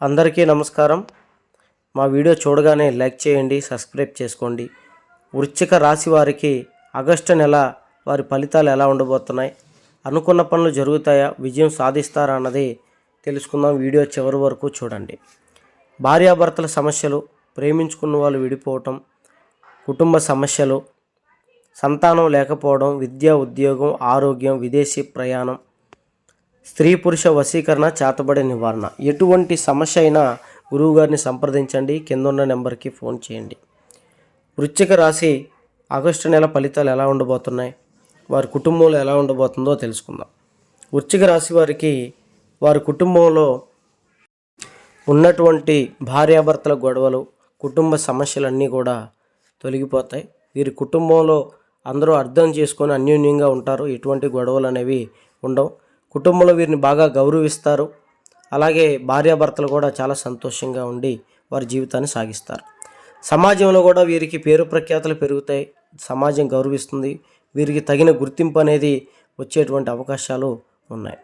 అందరికీ నమస్కారం. మా వీడియో చూడగానే లైక్ చేయండి సబ్స్క్రైబ్ చేసుకోండి. వృశ్చిక రాశి వారికి ఆగస్టు నెల వారి ఫలితాలు ఎలా ఉండబోతున్నాయి? అనుకున్న పనులు జరుగుతాయా? విజయం సాధిస్తారా అన్నది తెలుసుకుందాం. వీడియో చివరి వరకు చూడండి. భార్యాభర్తల సమస్యలు ప్రేమించుకున్న వాళ్ళు విడిపోవటం కుటుంబ సమస్యలు సంతానం లేకపోవడం విద్య ఉద్యోగం ఆరోగ్యం విదేశీ ప్రయాణం స్త్రీ పురుష వశీకరణ చేతబడి నివారణ. ఎటువంటి సమస్య అయినా గురువుగారిని సంప్రదించండి. కింద ఉన్న నెంబర్కి ఫోన్ చేయండి. వృశ్చిక రాశి ఆగస్టు నెల ఫలితాలు ఎలా ఉండబోతున్నాయి? వారి కుటుంబంలో ఎలా ఉండబోతుందో తెలుసుకుందాం. వృశ్చిక రాశి వారికి వారి కుటుంబంలో ఉన్నటువంటి భార్యాభర్తల గొడవలు కుటుంబ సమస్యలన్నీ కూడా తొలగిపోతాయి. వీరి కుటుంబంలో అందరూ అర్థం చేసుకొని అన్యోన్యంగా ఉంటారు. ఎటువంటి గొడవలు అనేవి ఉండవు. కుటుంబంలో వీరిని బాగా గౌరవిస్తారు. అలాగే భార్యాభర్తలు కూడా చాలా సంతోషంగా ఉండి వారి జీవితాన్ని సాగిస్తారు. సమాజంలో కూడా వీరికి పేరు ప్రఖ్యాతలు పెరుగుతాయి. సమాజం గౌరవిస్తుంది. వీరికి తగిన గుర్తింపు అనేది వచ్చేటువంటి అవకాశాలు ఉన్నాయి.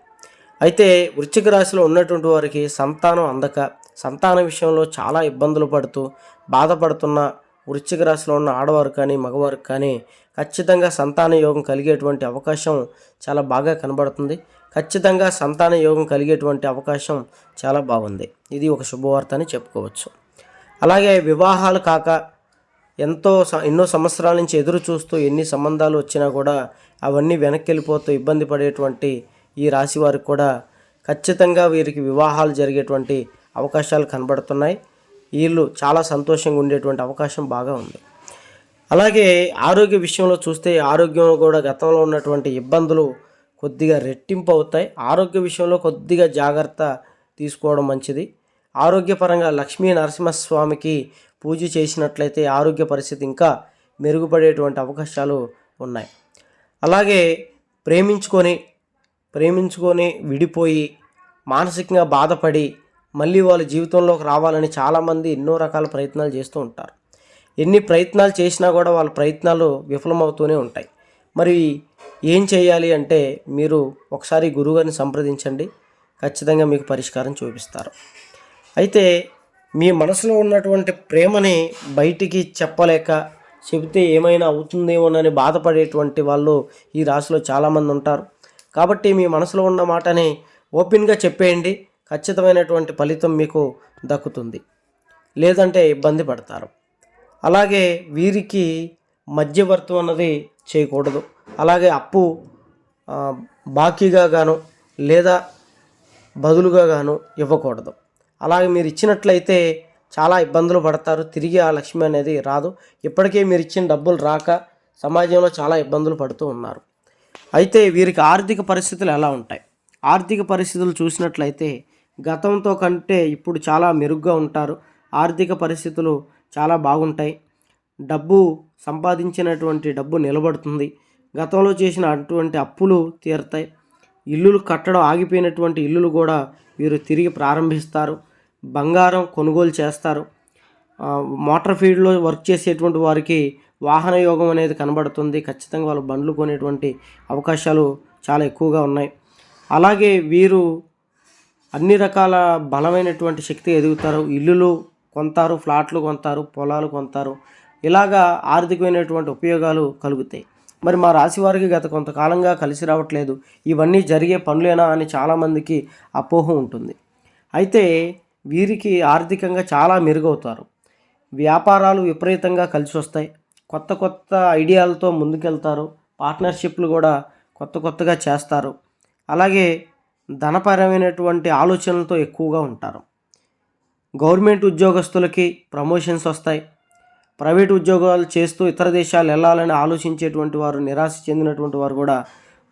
అయితే వృశ్చిక రాశిలో ఉన్నటువంటి వారికి సంతానం అందక సంతాన విషయంలో చాలా ఇబ్బందులు పడుతూ బాధపడుతున్న వృశ్చిక రాశిలో ఉన్న ఆడవారు కానీ మగవారు కానీ ఖచ్చితంగా సంతాన యోగం కలిగేటువంటి అవకాశం చాలా బాగా కనబడుతుంది. ఖచ్చితంగా సంతాన యోగం కలిగేటువంటి అవకాశం చాలా బాగుంది. ఇది ఒక శుభవార్త అని చెప్పుకోవచ్చు. అలాగే వివాహాలు కాక ఎంతో స- ఎన్నో సంవత్సరాల నుంచి ఎదురు చూస్తూ ఎన్ని సంబంధాలు వచ్చినా కూడా అవన్నీ వెనక్కి వెళ్ళిపోతూ ఇబ్బంది పడేటువంటి ఈ రాశి వారికి కూడా ఖచ్చితంగా వీరికి వివాహాలు జరిగేటువంటి అవకాశాలు కనబడుతున్నాయి. వీళ్ళు చాలా సంతోషంగా ఉండేటువంటి అవకాశం బాగా ఉంది. అలాగే ఆరోగ్య విషయంలో చూస్తే ఆరోగ్యంలో కూడా గతంలో ఉన్నటువంటి ఇబ్బందులు కొద్దిగా రెట్టింపు అవుతాయి. ఆరోగ్య విషయంలో కొద్దిగా జాగ్రత్త తీసుకోవడం మంచిది. ఆరోగ్యపరంగా లక్ష్మీ నరసింహస్వామికి పూజ చేసినట్లయితే ఆరోగ్య పరిస్థితి ఇంకా మెరుగుపడేటువంటి అవకాశాలు ఉన్నాయి. అలాగే ప్రేమించుకొని ప్రేమించుకొని విడిపోయి మానసికంగా బాధపడి మళ్ళీ వాళ్ళ జీవితంలోకి రావాలని చాలామంది ఎన్నో రకాల ప్రయత్నాలు చేస్తూ ఉంటారు. ఎన్ని ప్రయత్నాలు చేసినా కూడా వాళ్ళ ప్రయత్నాలు విఫలమవుతూనే ఉంటాయి. మరి ఏం చేయాలి అంటే మీరు ఒకసారి గురువుగారిని సంప్రదించండి. ఖచ్చితంగా మీకు పరిష్కారం చూపిస్తారు. అయితే మీ మనసులో ఉన్నటువంటి ప్రేమని బయటికి చెప్పలేక చెబితే ఏమైనా అవుతుందేమోనని బాధపడేటువంటి వాళ్ళు ఈ రాశిలో చాలామంది ఉంటారు. కాబట్టి మీ మనసులో ఉన్న మాటని ఓపెన్గా చెప్పేయండి. ఖచ్చితమైనటువంటి ఫలితం మీకు దక్కుతుంది. లేదంటే ఇబ్బంది పడతారు. అలాగే వీరికి మధ్యవర్తం అన్నది చేయకూడదు. అలాగే అప్పు బాకీగా గాను లేదా బదులుగా గాను ఇవ్వకూడదు. అలాగే మీరు ఇచ్చినట్లయితే చాలా ఇబ్బందులు పడతారు. తిరిగి ఆ లక్ష్మి అనేది రాదు. ఇప్పటికే మీరు ఇచ్చిన డబ్బులు రాక సమాజంలో చాలా ఇబ్బందులు పడుతూ ఉన్నారు. అయితే వీరికి ఆర్థిక పరిస్థితులు ఎలా ఉంటాయి? ఆర్థిక పరిస్థితులు చూసినట్లయితే గతంతో కంటే ఇప్పుడు చాలా మెరుగ్గా ఉంటారు. ఆర్థిక పరిస్థితులు చాలా బాగుంటాయి. డబ్బు సంపాదించినటువంటి డబ్బు నిలబడుతుంది. గతంలో చేసిన అటువంటి అప్పులు తీరుతాయి. ఇల్లులు కట్టడం ఆగిపోయినటువంటి ఇల్లులు కూడా వీరు తిరిగి ప్రారంభిస్తారు. బంగారం కొనుగోలు చేస్తారు. మోటార్ ఫీల్డ్లో వర్క్ చేసేటువంటి వారికి వాహన యోగం అనేది కనబడుతుంది. ఖచ్చితంగా వాళ్ళు బండ్లు కొనేటువంటి అవకాశాలు చాలా ఎక్కువగా ఉన్నాయి. అలాగే వీరు అన్ని రకాల బలమైనటువంటి శక్తి ఎదుగుతారు. ఇల్లులు కొంటారు ఫ్లాట్లు కొంటారు పొలాలు కొంటారు ఇలాగా ఆర్థికమైనటువంటి ఉపయోగాలు కలుగుతాయి. మరి మా రాశి వారికి గత కొంతకాలంగా కలిసి రావట్లేదు. ఇవన్నీ జరిగే పనులేనా అని చాలామందికి అపోహ ఉంటుంది. అయితే వీరికి ఆర్థికంగా చాలా మెరుగవుతారు. వ్యాపారాలు విపరీతంగా కలిసి వస్తాయి. కొత్త కొత్త ఐడియాలతో ముందుకెళ్తారు. పార్ట్నర్షిప్లు కూడా కొత్త కొత్తగా చేస్తారు. అలాగే ధనపరమైనటువంటి ఆలోచనలతో ఎక్కువగా ఉంటారు. గవర్నమెంట్ ఉద్యోగస్తులకి ప్రమోషన్స్ వస్తాయి. ప్రైవేట్ ఉద్యోగాలు చేస్తూ ఇతర దేశాలు వెళ్ళాలని ఆలోచించేటువంటి వారు నిరాశ చెందినటువంటి వారు కూడా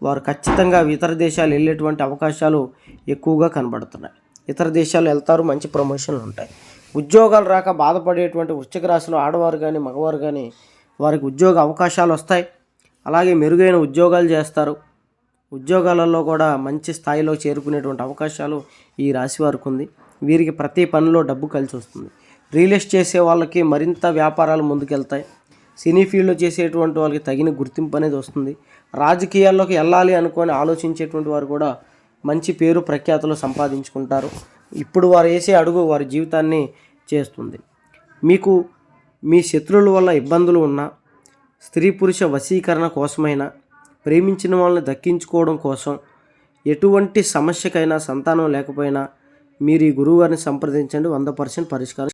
వారు ఖచ్చితంగా ఇతర దేశాలు వెళ్ళేటువంటి అవకాశాలు ఎక్కువగా కనబడుతున్నాయి. ఇతర దేశాలు వెళ్తారు మంచి ప్రమోషన్లు ఉంటాయి. ఉద్యోగాలు రాక బాధపడేటువంటి వృశ్చిక రాశిలో ఆడవారు కానీ మగవారు కానీ వారికి ఉద్యోగ అవకాశాలు వస్తాయి. అలాగే మెరుగైన ఉద్యోగాలు చేస్తారు. ఉద్యోగాలలో కూడా మంచి స్థాయిలో చేరుకునేటువంటి అవకాశాలు ఈ రాశి వారికి ఉంది. వీరికి ప్రతి పనిలో డబ్బు కలిసి వస్తుంది. రియల్ ఎస్టేట్ చేసే వాళ్ళకి మరింత వ్యాపారాలు ముందుకెళ్తాయి. సినీ ఫీల్డ్లో చేసేటువంటి వాళ్ళకి తగిన గుర్తింపు అనేది వస్తుంది. రాజకీయాల్లోకి వెళ్ళాలి అనుకొని ఆలోచించేటువంటి వారు కూడా మంచి పేరు ప్రఖ్యాతులు సంపాదించుకుంటారు. ఇప్పుడు వారు వేసే అడుగు వారి జీవితాన్ని చేస్తుంది. మీకు మీ శత్రువుల వల్ల ఇబ్బందులు ఉన్నా స్త్రీ పురుష వశీకరణ కోసమైనా ప్రేమించిన వాళ్ళని దక్కించుకోవడం కోసం ఎటువంటి సమస్యకైనా సంతానం లేకపోయినా మీరు ఈ గురువుగారిని సంప్రదించండి. వంద పర్సెంట్ పరిష్కారం